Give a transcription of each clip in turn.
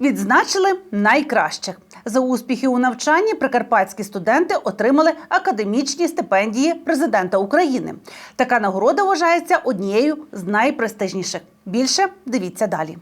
Відзначили найкращих за успіхи у навчанні. Прикарпатські студенти отримали академічні стипендії президента України. Така нагорода вважається однією з найпрестижніших. Більше дивіться далі.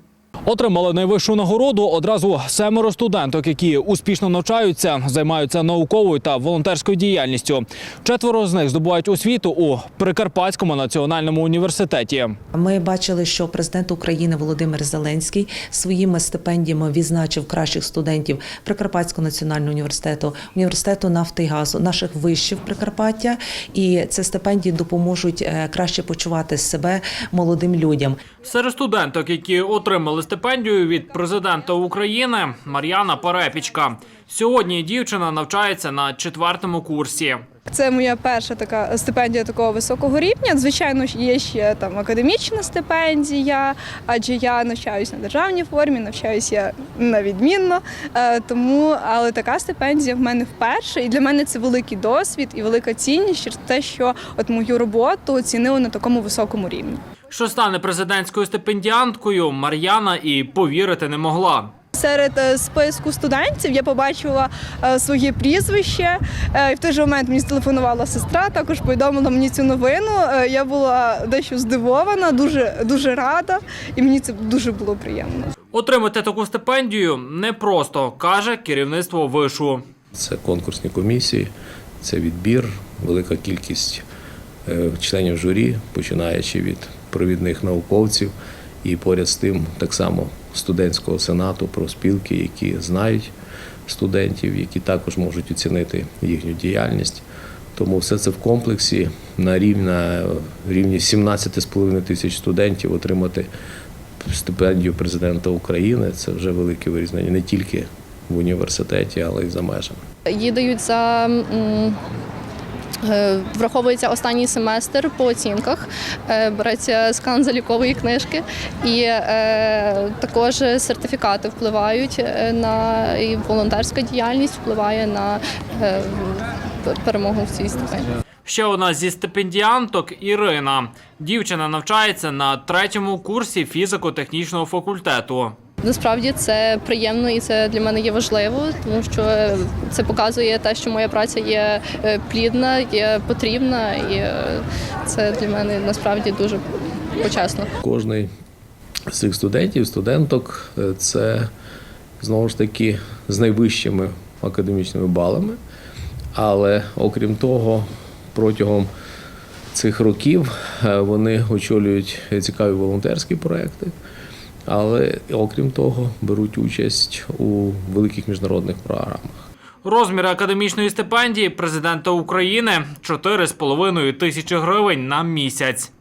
Отримали найвищу нагороду одразу семеро студенток, які успішно навчаються, займаються науковою та волонтерською діяльністю. Четверо з них здобувають освіту у Прикарпатському національному університеті. Ми бачили, що президент України Володимир Зеленський своїми стипендіями відзначив кращих студентів Прикарпатського національного університету, університету нафти і газу, наших вишів Прикарпаття. І ці стипендії допоможуть е, краще почувати себе молодим людям. Серед студенток, які отримали стипендію від президента України, Мар'яна Перепічка. Сьогодні дівчина навчається на четвертому курсі. Це моя перша така стипендія такого високого рівня. Звичайно, є ще там академічна стипендія, адже я навчаюся на державній формі, навчаюся на відмінно. Е, Тому, але така стипендія в мене вперше, і для мене це великий досвід і велика цінність через те, що от мою роботу оцінили на такому високому рівні. Що стане президентською стипендіанткою, Мар'яна і повірити не могла. Серед е, списку студентів я побачила е, своє прізвище. Е, І в той же момент мені зателефонувала сестра, також повідомила мені цю новину. Я була дещо здивована, дуже дуже рада, і мені це дуже було приємно. Отримати таку стипендію непросто, каже керівництво вишу. Це конкурсні комісії, це відбір, велика кількість членів журі, починаючи від провідних науковців і поряд з тим так само студентського сенату, профспілки, які знають студентів, які також можуть оцінити їхню діяльність. Тому все це в комплексі на рівні, на рівні 17,5 тисяч студентів отримати стипендію президента України. Це вже велике вирізнення не тільки в університеті, але й за межами. Дають за враховується останній семестр по оцінках, е, береться скан залікової книжки, і е, також сертифікати впливають е, на і волонтерська діяльність впливає на е, перемогу в цій стипендії. Ще одна зі стипендіанток Ірина. Дівчина навчається на третьому курсі фізико-технічного факультету. Насправді це приємно і це для мене є важливо, тому що це показує те, що моя праця є е, плідна, є потрібна, і е, це для мене насправді дуже почесно. Кожний з цих студентів, студенток е, це знову ж таки з найвищими академічними балами. Але окрім того, протягом цих років вони очолюють цікаві волонтерські проекти. Але окрім того, беруть участь у великих міжнародних програмах. Розміри академічної стипендії президента України 4,5 тисячі гривень на місяць.